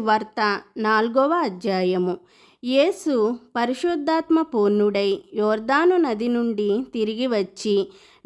సువార్త నాలుగవ అధ్యాయము. యేసు పరిశుద్ధాత్మ పూర్ణుడై యోర్దాను నది నుండి తిరిగి వచ్చి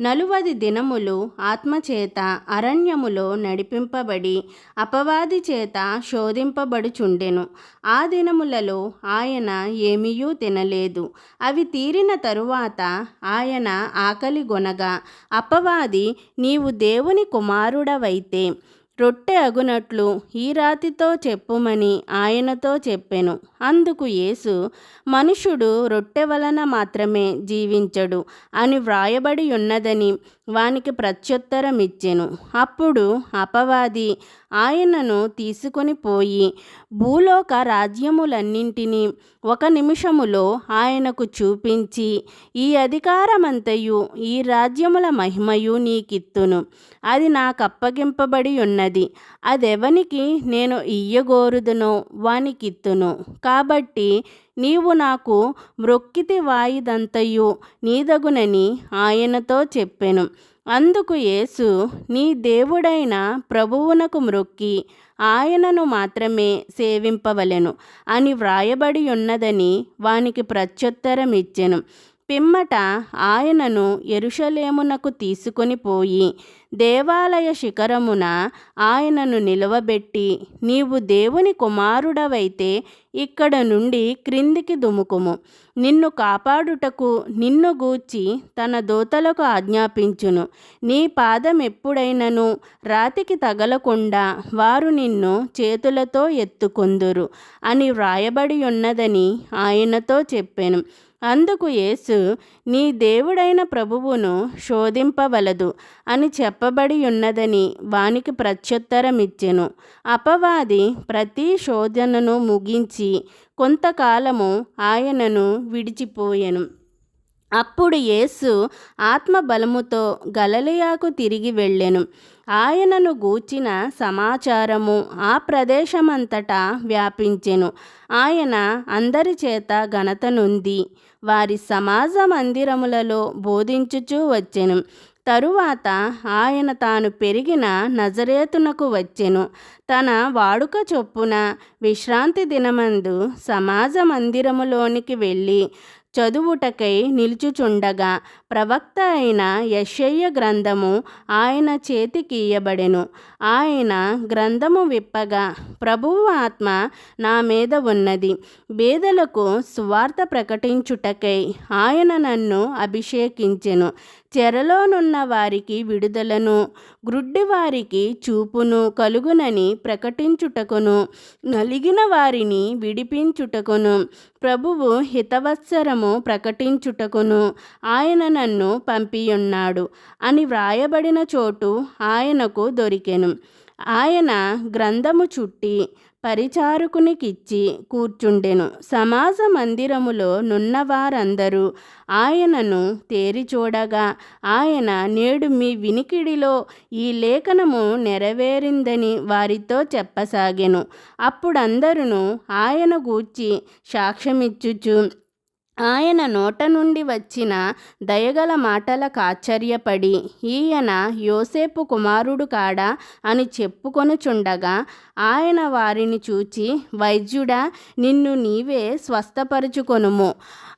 నలువది దినములు ఆత్మచేత అరణ్యములో నడిపింపబడి అపవాది చేత శోధింపబడుచుండెను. ఆ దినములలో ఆయన ఏమీయూ తినలేదు. అవి తీరిన తరువాత ఆయన ఆకలి గొనగా అపవాది నీవు దేవుని కుమారుడవైతే రొట్టె అగునట్లు ఈ రాతితో చెప్పుమని ఆయనతో చెప్పెను. అందుకు యేసు మనుషుడు రొట్టె వలన మాత్రమే జీవించడు అని వ్రాయబడి ఉన్నదని వానికి ప్రత్యుత్తరమిచ్చెను. అప్పుడు అపవాది ఆయనను తీసుకొని పోయి భూలోక రాజ్యములన్నింటినీ ఒక నిమిషములో ఆయనకు చూపించి ఈ అధికారమంతయు ఈ రాజ్యముల మహిమయు నీకిత్తును. అది నాకప్పగింపబడి ఉన్నది. అదెవనికి నేను ఇయ్యగోరుదునో వానికిత్తును. కాబట్టి నీవు నాకు మ్రొక్కితి వాయిదంతయు నీదగునని ఆయనతో చెప్పెను. అందుకు యేసు నీ దేవుడైన ప్రభువునకు మ్రొక్కి ఆయనను మాత్రమే సేవింపవలెను అని వ్రాయబడి ఉన్నదని వానికి ప్రత్యుత్తరమిచ్చెను. పిమ్మట ఆయనను ఎరుషలేమునకు తీసుకొని పోయి దేవాలయ శిఖరమున ఆయనను నిలవబెట్టి నీవు దేవుని కుమారుడవైతే ఇక్కడ నుండి క్రిందికి దుముకుము. నిన్ను కాపాడుటకు నిన్ను గూర్చి తన దూతలకు ఆజ్ఞాపించును. నీ పాదం ఎప్పుడైనను రాతికి తగలకుండా వారు నిన్ను చేతులతో ఎత్తుకొందురు అని వ్రాయబడి ఉన్నదని ఆయనతో చెప్పాను. అందుకు యేసు నీ దేవుడైన ప్రభువును శోధింపవలదు అని చెప్పబడి ఉన్నదని వానికి ప్రత్యుత్తరమిచ్చెను. అపవాది ప్రతి శోధనను ముగించి కొంతకాలము ఆయనను విడిచిపోయెను. అప్పుడు యేసు ఆత్మబలముతో గలలియాకు తిరిగి వెళ్ళెను. ఆయనను గూర్చిన సమాచారము ఆ ప్రదేశమంతటా వ్యాపించెను. ఆయన అందరి చేత ఘనతనుంది వారి సమాజ మందిరములలో బోధించుచూ వచ్చెను. తరువాత ఆయన తాను పెరిగిన నజరేతునకు వచ్చెను. తన వాడుక చొప్పున విశ్రాంతి దినమందు సమాజ మందిరములోనికి వెళ్ళి చదువుటకై నిలుచుచుండగా ప్రవక్త అయిన యశయ్య గ్రంథము ఆయన చేతికియ్యబడెను ఆయన గ్రంథము విప్పగా ప్రభువు ఆత్మ నా మీద ఉన్నది. బేదలకు సువార్త ప్రకటించుటకై ఆయన నన్ను అభిషేకించెను. చెరలోనున్న వారికి విడుదలను గ్రుడ్డి వారికి చూపును కలుగునని ప్రకటించుటకును నలిగిన వారిని విడిపించుటకును ప్రభువు హితవత్సరము ప్రకటించుటకును ఆయన నన్ను పంపియున్నాడు అని వ్రాయబడిన చోటు ఆయనకు దొరికెను. ఆయన గ్రంథము చుట్టి పరిచారకునికిచ్చి కూర్చుండెను. సమాజ మందిరములో నున్నవారందరూ ఆయనను తేరిచూడగా ఆయన నేడు మీ వినికిడిలో ఈ లేఖనము నెరవేరిందని వారితో చెప్పసాగెను. అప్పుడందరూ ఆయన గూర్చి సాక్ష్యమిచ్చుచు ఆయన నోట నుండి వచ్చిన దయగల మాటలకు ఆశ్చర్యపడి ఈయన యోసేపు కుమారుడు కాడా అని చెప్పుకొనుచుండగా ఆయన వారిని చూచి వైద్యుడా నిన్ను నీవే స్వస్థపరుచుకొనుము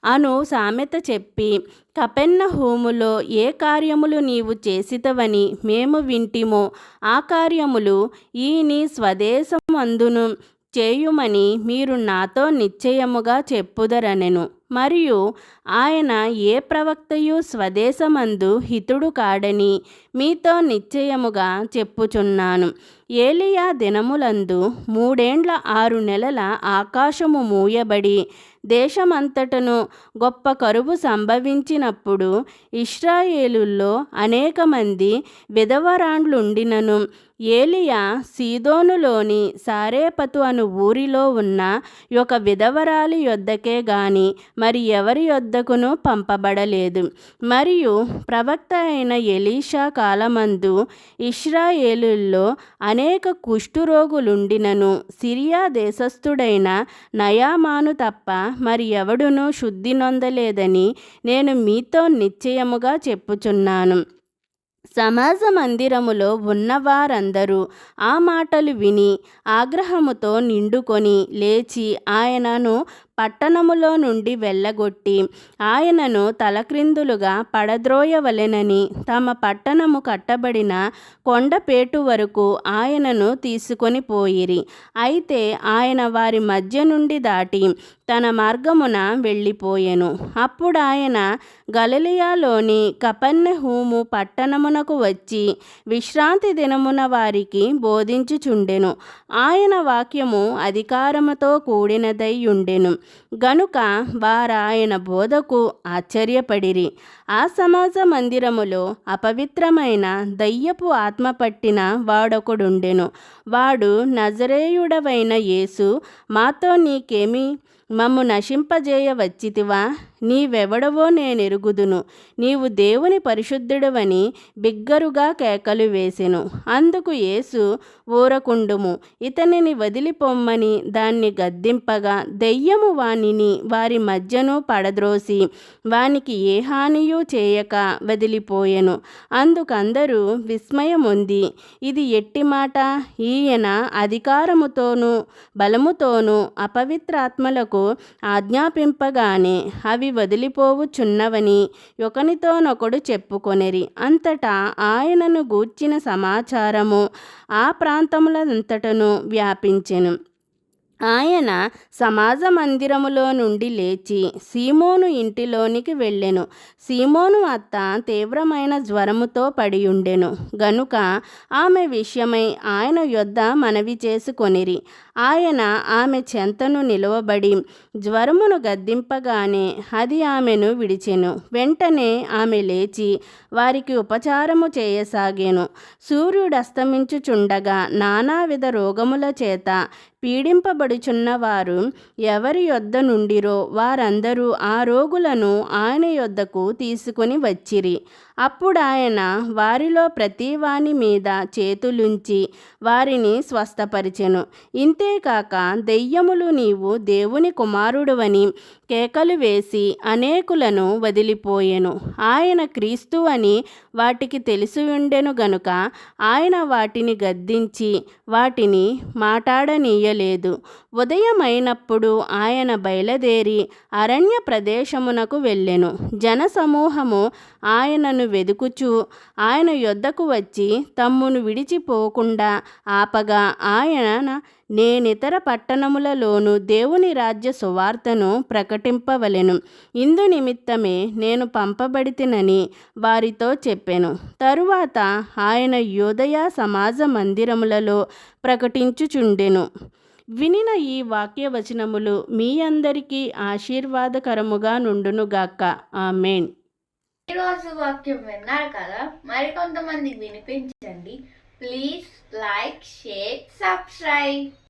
అను సామెత చెప్పి కపెన్న హోములో ఏ కార్యములు నీవు చేసితవని మేము వింటిమో ఆ కార్యములు ఈ నీ స్వదేశమందును చేయుమని మీరు నాతో నిశ్చయముగా చెప్పుదరనెను. మరియు ఆయన ఏ ప్రవక్తయు స్వదేశమందు హితుడు కాడని మీతో నిశ్చయముగా చెప్పుచున్నాను. ఏలియా దినములందు మూడేండ్ల ఆరు నెలల ఆకాశము మూయబడి దేశమంతటను గొప్ప కరువు సంభవించినప్పుడు ఇస్రాయేలుల్లో అనేక మంది విధవరాండ్లుండినను. ఏలియా సీదోనులోని సారేపతు అను ఊరిలో ఉన్న ఒక విధవరాలి యొద్దకే గాని మరి ఎవరి యొద్దకును పంపబడలేదు. మరియు ప్రవక్త అయిన ఎలీషా కాలమందు ఇస్రాయేలుల్లో అనేక కుష్ఠురోగులుండినను సిరియా దేశస్థుడైన నయామాను తప్ప మరి ఎవడునూ శుద్ధి నొందలేదని నేను మీతో నిశ్చయముగా చెప్పుచున్నాను. సమాజ మందిరములో ఉన్నవారందరూ ఆ మాటలు విని ఆగ్రహముతో నిండుకొని లేచి ఆయనను పట్టణములో నుండి వెళ్ళగొట్టి ఆయనను తలక్రిందులుగా పడద్రోయవలెనని తమ పట్టణము కట్టబడిన కొండపేటు వరకు ఆయనను తీసుకొని పోయిరి. అయితే ఆయన వారి మధ్య నుండి దాటి తన మార్గమున వెళ్ళిపోయెను. అప్పుడు ఆయన గలలియాలోని కపన్నెహూము పట్టణమునకు వచ్చి విశ్రాంతి దినమున వారికి బోధించుచుండెను. ఆయన వాక్యము అధికారముతో కూడినదై ఉండెను. గనుక వారాయన బోధకు ఆశ్చర్యపడిరి. ఆ సమాజ మందిరములో అపవిత్రమైన దయ్యపు ఆత్మ పట్టిన వాడొకడుండెను. వాడు నజరేయుడవైన యేసు మాతో నీకేమి? మమ్ము నశింపజేయ వచ్చితివా నీవెవడవో నేనెరుగుదును. నీవు దేవుని పరిశుద్ధుడవని బిగ్గరుగా కేకలు వేసెను. అందుకు యేసు ఊరకుండుము. ఇతనిని వదిలిపొమ్మని దాన్ని గద్దింపగా దెయ్యము వానిని వారి మధ్యను పడద్రోసి వానికి ఏ హానియూ చేయక వదిలిపోయెను. అందుకందరూ విస్మయముంది ఇది ఎట్టి మాట? ఈయన అధికారముతోనూ బలముతోనూ అపవిత్రాత్మలకు ఆజ్ఞాపింపగానే అవి వదిలిపోవుచున్నవని ఒకనితోనొకడు చెప్పుకొనిరి. అంతటా ఆయనను గూర్చిన సమాచారము ఆ ప్రాంతములంతటను వ్యాపించెను. ఆయన సమాజ మందిరములో నుండి లేచి సీమోను ఇంటిలోనికి వెళ్ళెను. సీమోను అత్త తీవ్రమైన జ్వరముతో పడి ఉండెను గనుక ఆమె విషయమై ఆయన యొద్ద మనవి చేసుకొనిరి. ఆయన ఆమె చెంతను నిలవబడి జ్వరమును గద్దింపగానే అది ఆమెను విడిచెను. వెంటనే ఆమె లేచి వారికి ఉపచారము చేయసాగెను. సూర్యుడస్తమించుచుండగా నానావిధ రోగముల చేత పీడింపబడుచున్నవారు ఎవరి యొద్ద నుండిరో వారందరూ ఆ రోగులను ఆయన యొద్దకు తీసుకొని వచ్చిరి. అప్పుడు ఆయన వారిలో ప్రతి వాని మీద చేతులుంచి వారిని స్వస్థపరిచెను. ఇంతేకాక దెయ్యములు నీవు దేవుని కుమారుడువని కేకలు వేసి అనేకులను వదిలిపోయెను. ఆయన క్రీస్తు అని వాటికి తెలిసి ఉండెను గనుక ఆయన వాటిని గద్దించి వాటిని మాట్లాడనీయలేదు ఉదయమైనప్పుడు ఆయన బయలుదేరి అరణ్య ప్రదేశమునకు వెళ్ళెను. జనసమూహము ఆయనను వెదుకుచు. ఆయన యొద్దకు వచ్చి తమ్మును విడిచిపోకుండా ఆపగా ఆయన నేనితర పట్టణములలోను దేవుని రాజ్య సువార్తను ప్రకటింపవలెను. ఇందు నిమిత్తమే నేను పంపబడితినని వారితో చెప్పాను. తరువాత ఆయన యోదయ సమాజ మందిరములలో ప్రకటించుచుండెను. వినిన ఈ వాక్యవచనములు మీ అందరికీ ఆశీర్వాదకరముగా నుండునుగాక. ఆమెన్. ఈరోజు వాక్యం విన్నారు కదా? మరికొంతమందికి వినిపించండి. Please like share subscribe.